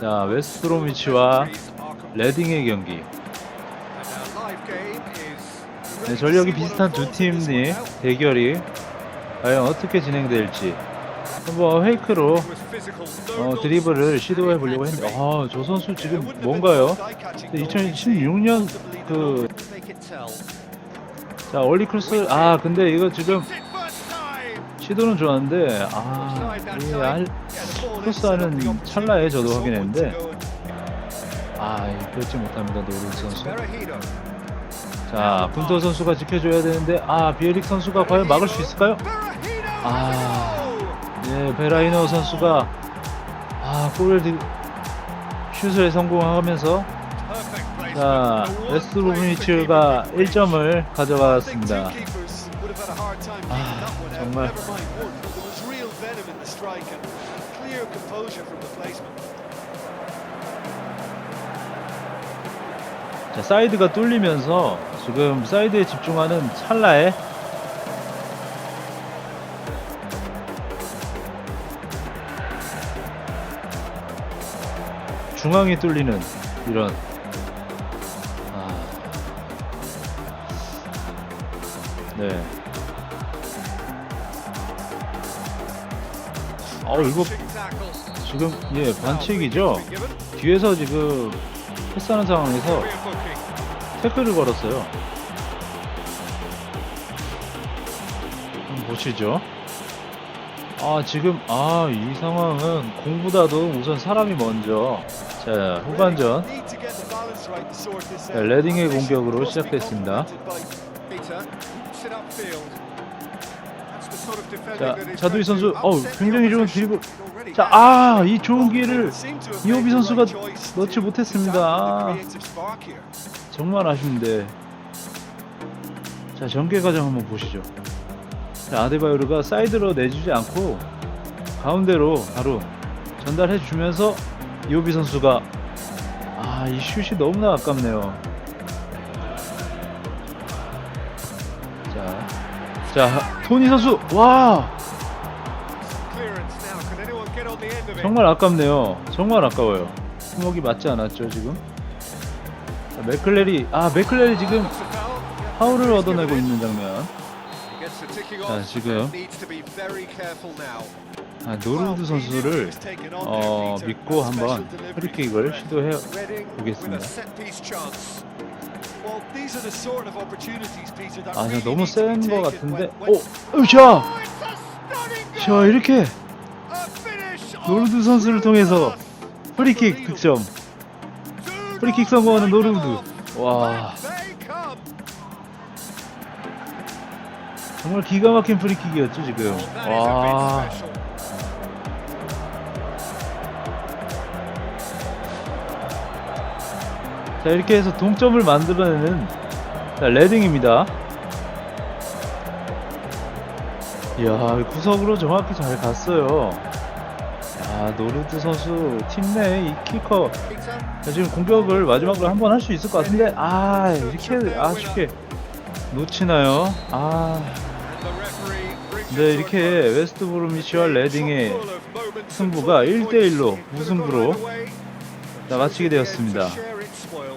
자 웨스트로미치와 레딩의 경기. 네, 전력이 비슷한 두 팀이 대결이 과연 어떻게 진행될지 한번 페이크로 어, 드리블을 시도해 보려고 했는데 아, 저 선수 지금 뭔가요? 2016년 그 자, 얼리 크로스 아, 근데 이거 지금 시도는 좋았는데 아, 이 알, 크로스하는 찰나에 저도 확인했는데 아, 이 그렇지 못합니다. 노르 선수. 자, 분토 선수가 지켜줘야 되는데 아, 비에릭 선수가 과연 막을 수 있을까요? 아, 네, 베라이노 선수가 아, 골을 디- 슛을 성공하면서 자, 웨스트로미치가 1점을 가져갔습니다. 아, 정말. 자, 사이드가 뚫리면서 지금 사이드에 집중하는 찰나에 중앙이 뚫리는 이런 아, 네. 어 이거 지금 예 반칙이죠. 뒤에서 지금 패스하는 상황에서 태클을 걸었어요. 보시죠. 아 지금 아 이 상황은 공보다도 우선 사람이 먼저 자 후반전 자, 레딩의 공격으로 시작됐습니다. 자 자두이 선수 어우 굉장히 좋은 드리블 자 아 이 좋은 기회를 이호비 선수가 넣지 못했습니다. 아, 정말 아쉽는데 자 전개 과정 한번 보시죠. 자, 아데바요르가 사이드로 내주지 않고 가운데로 바로 전달해 주면서 이오비 선수가 아, 이 슛이 너무나 아깝네요. 자, 자, 토니 선수, 와, 정말 아깝네요. 정말 아까워요. 수목이 맞지 않았죠, 지금? 자, 맥클레리, 아, 맥클레리 지금 파울을 얻어내고 있는 장면. 자 지금 아, 노르드 선수를 어, 믿고 한번 프리킥을 시도해 보겠습니다. 아, 저 너무 센 거 같은데. 오, 으쌰! 자, 이렇게 노르드 선수를 통해서 프리킥 득점. 프리킥 성공하는 노르드. 와, 정말 기가 막힌 프리킥이었죠, 지금. 와. 자 이렇게 해서 동점을 만들어내는 자, 레딩입니다. 이야 구석으로 정확히 잘 갔어요. 야 노르드 선수 팀내 이 키커 자, 지금 공격을 마지막으로 한 번 할 수 있을 것 같은데 아 이렇게 아쉽게 놓치나요? 아 네, 이렇게 웨스트 브로미치와 레딩의 승부가 1대1로 무승부로 자, 마치게 되었습니다.